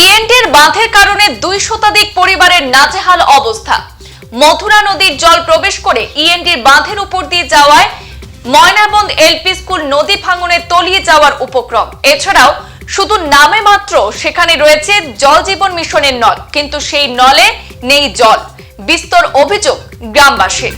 ইএনটির বাঁধের কারণে দুই শতাধিক পরিবারের নাজেহাল অবস্থা। মথুরা নদীর জল প্রবেশ করে ইএনটির বাঁধের উপর দিয়ে যাওয়ায় ময়নাবন্দ এলপি স্কুল নদী ভাঙনে তলিয়ে যাওয়ার উপক্রম। এছাড়াও শুধু নামে মাত্র সেখানে রয়েছে জল জীবন মিশনের নল, কিন্তু সেই নলে নেই জল। বিস্তর অভিযোগ গ্রামবাসীর।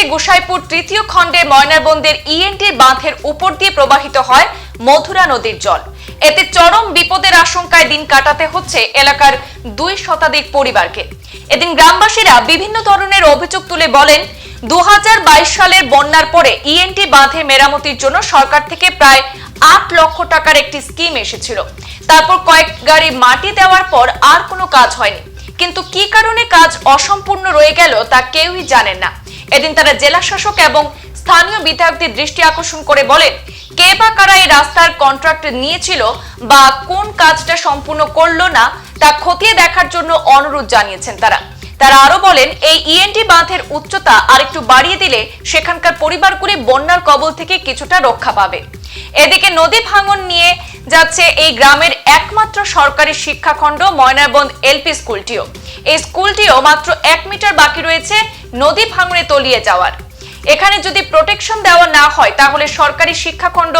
সমষ্টির গোসাইপুর তৃতীয় খণ্ডে ময়নারবন্দের ইএনটির বাঁধের উপর দিয়ে প্রবাহিত হয় মধুরা নদীর জল। এতে চরম বিপদের আশঙ্কায় দিন কাটাতে হচ্ছে এলাকার দুই শতাধিক পরিবারকে। এদিন গ্রামবাসীরা বিভিন্ন ধরনের অভিযোগ তুলে বলেন দু সালের বন্যার পরে ইএনটি বাঁধে মেরামতির জন্য সরকার থেকে প্রায় আট লক্ষ টাকার একটি স্কিম এসেছিল। তারপর কয়েক গাড়ি মাটি দেওয়ার পর আর কোনো কাজ হয়নি। কিন্তু কি কারণে কাজ অসম্পূর্ণ রয়ে গেল তা কেউই জানেন না। এদিন তারা জেলা শাসক এবং স্থানীয় বিধায়কদের দৃষ্টি আকর্ষণ করে বলেন, কে বা কারা এই রাস্তার কন্ট্রাক্ট নিয়েছিল বা কোন কাজটা সম্পূর্ণ করল না, তা খতিয়ে দেখার জন্য অনুরোধ জানিয়েছেন তারা। তারা আরও বলেন, এই ইএনটি বাঁধের উচ্চতা আরেকটু বাড়িয়ে দিলে সেখানকার পরিবারগুলি বন্যার কবল থেকে কিছুটা রক্ষা পাবে। এদিকে নদী ভাঙন নিয়ে যাচ্ছে এই গ্রামের একমাত্র সরকারি শিক্ষাখণ্ড ময়নারবন্দ এলপি স্কুলটিও। এই স্কুলটিও মাত্র এক মিটার বাকি রয়েছে নদী ভাঙনে তলিয়ে যাওয়ার। এখানে যদি প্রোটেকশন দেওয়া না হয়, তাহলে সরকারি শিক্ষাখণ্ড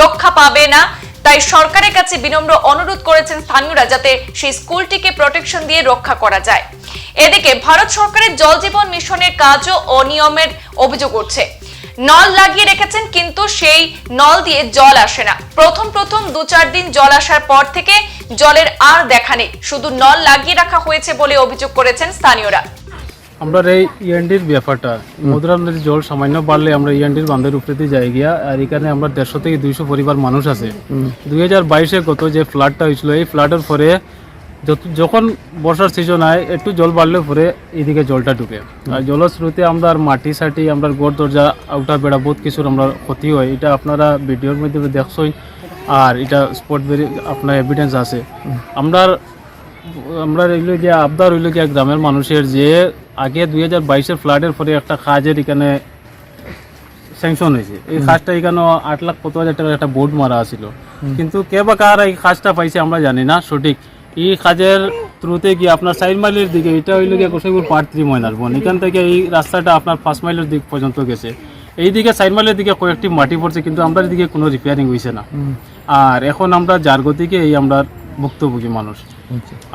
রক্ষা পাবে না। তাই সরকারের কাছে বিনম্র অনুরোধ করেছেন স্থানীয়রা যাতে সেই স্কুলটিকে প্রোটেকশন দিয়ে রক্ষা করা যায়। এদিকে ভারত সরকারের জল জীবন মিশনের কাজও অনিয়মের অভিযোগ উঠছে। নল লাগিয়ে রেখেছেন কিন্তু সেই নল দিয়ে জল আসে না। প্রথম প্রথম দু চার দিন জল আসার পর থেকে জলের আর দেখা নেই। শুধু নল লাগিয়ে রাখা হয়েছে বলে অভিযোগ করেছেন স্থানীয়রা। আমরা এই ইএনডির ব্যাপারটা মধুরা নদীর জল সামান্য বাড়লে আমরা ইএনডির বাঁধের উপরে দিয়ে যাই গিয়া আর এখানে আমরা দেড়শো থেকে দুইশো পরিবার মানুষ আছে। দুই হাজার বাইশে গত যে ফ্লাডটা হয়েছিল এই ফ্লাডের পরে যখন বর্ষার সিজন হয় একটু জল বাড়লে পরে এদিকে জলটা ঢুকে। আর জলস্রোতে আমরা মাটি সাটি আমরা গড় দরজা আউটা বেড়া বহুত কিছুর আমরা ক্ষতি হয়। এটা আপনারা ভিডিওর মাধ্যমে দেখছই। আর এটা স্পট বেরি আপনার এভিডেন্স আছে। আমরা আমরা রইল যে আবদার রইল যে গ্রামের মানুষের যে আগে দুই হাজার বাইশের ফ্লাডের পরে একটা কাজের এখানে স্যাংশন হয়েছে। এই কাজটা এখানে আট লাখ কত হাজার টাকার একটা বোর্ড মারা ছিল কিন্তু কে বা কার এই কাজটা পাইছে আমরা জানি না সঠিক। এই কাজের থ্রুতে গিয়ে আপনার সাইড মাইলের দিকে এটা হইল গিয়ে কোসাইপুর পার্ট থ্রি ময়নার বন। এখান থেকে এই রাস্তাটা আপনার পাঁচ মাইলের দিক পর্যন্ত গেছে। এই দিকে সাইড মাইলের দিকে কয়েকটি মাটি পড়ছে কিন্তু আমরা দিকে কোনো রিপেয়ারিং হয়েছে না। আর এখন আমরা যার গতিকে এই আমরা ভুক্তভোগী মানুষ।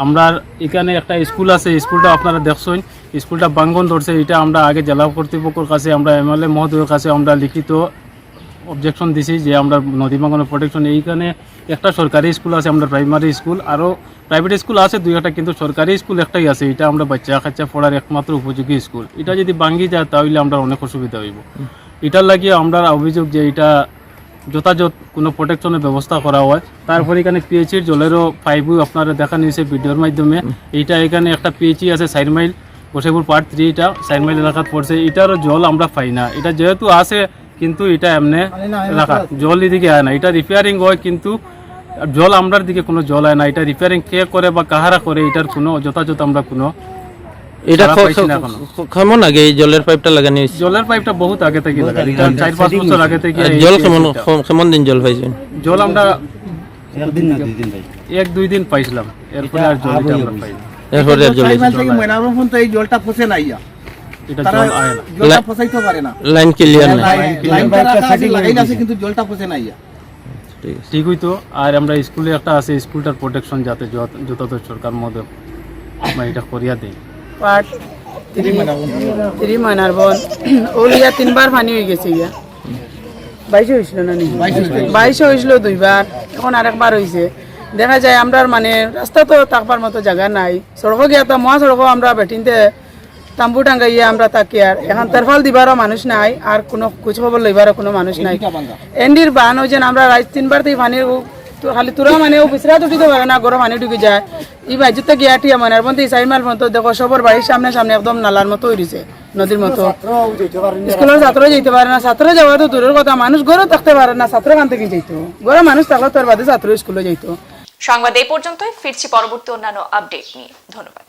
আমরা এখানে একটা স্কুল আছে স্কুলটা আপনারা দেখছেন। স্কুলটা বাঙ্গন ধরছে এটা আমরা আগে জেলা কর্তৃপক্ষের কাছে আমরা এমএলএ মহোদয়ের কাছে আমরা লিখিত অবজেকশন দিছি যে আমরা নদী বাঙ্গনের প্রোটেকশন এইখানে একটা সরকারি স্কুল আছে, আমরা প্রাইমারি স্কুল আরও প্রাইভেট স্কুল আছে, দুই একটা, কিন্তু সরকারি স্কুল একটাই আছে, এটা আমরা বাচ্চা কাচ্চা পড়ার একমাত্র উপযোগী স্কুল এটা যদি ভাঙ্গি যায়, তাহলে আমরা অনেক অসুবিধা হইব। এটার লাগিয়ে আমরা অভিযোগ যে এটা যথাযথ কোনো প্রোটেকশনের ব্যবস্থা করা হয়। তারপরে এখানে পিএইচির জলেরও পাইপও আপনারা দেখা নিয়েছে ভিডিওর মাধ্যমে। এইটা এখানে একটা পিএইচি আছে, side mile Gosaipur part three এটা সাইড মাইল এলাকাত পড়ছে। এটারও জল আমরা পাই না। এটা যেহেতু আছে কিন্তু এটা এমনি এলাকা জল এদিকে আয় না। এটা রিপেয়ারিং হয় কিন্তু জল আমরার দিকে কোনো জল আয় না। এটা রিপেয়ারিং কে করে বা কাহারা করে এটার কোনো যথাযথ আমরা কোনো এটা কেমন আগে এই জলের পাইপটা লাগানো হয়েছে। জলের পাইপটা বহুত আগে থেকে লাগা চার পাঁচ বছর আগে থেকে জল কেমন কেমন দিন জল পাইছেন? জল আমরা এক দুই দিন পাইছিলাম। এরপরে আর জল আমরা পাই এরপরে আর জল চাইমাল থেকে ময়নারোহণ তো এই জলটা ফসে নাই। ইয়া। এটা তারা জল আয় না। জলটা ফসাইতে পারে না। লাইন ক্লিয়ার নাই। লাইন- লাইন তারা আছে, আছে কিন্তু জলটা ফসে নাই। ইয়া। ঠিক আছে। আর আমরা স্কুলে একটা আছে স্কুলটার প্রোটেকশন যাতে যথাযথ সরকার মধ্যে এটা করিয়া দেয় পাট তিরি ময়নার বন। ওলিয়া তিনবার পানি হয়ে গেছে ইয়া বাইশে হয়েছিল না নি? বাইশে হয়েছিল। দুইবার। এখন আরেকবার হয়েছে। দেখা যায় আমরা মানে রাস্তা তো থাকবার মতো জায়গা নাই। সড়ক গিয়া তো মহা সড়ক আমরা বেটিনতে তাম্বু টাঙ্গাইয়া আমরা তাকি আর এখন তেরফাল দিবারও মানুষ নাই আর কোনো খোঁজ খবর লইবারও কোনো মানুষ নাই। এন্ডির বান হয়েছেন আমরা রাত তিনবার থেকে পানির খালি তোরা মানে ও বিচরা উঠিতে পারে না গরম পানি ঢুকে যায়। ই বাইজুতে গিয়া টিয়া মনের মধ্যে সাইড মাইল মতো দেখো সবর বাড়ির সামনে সামনে একদম নালার মতো হয়ে রয়েছে নদীর মতো। স্কুলের ছাত্র যেতে পারে না ছাত্র যাওয়া তো দূরের কথা মানুষ ঘরে থাকতে পারে না ছাত্র কান থেকে যেত ঘরে মানুষ থাকলে তোর বাদে ছাত্র স্কুলে যেত সংবাদ এই পর্যন্তই ফিরছি পরবর্তী অন্যান্য আপডেট নিয়ে। ধন্যবাদ।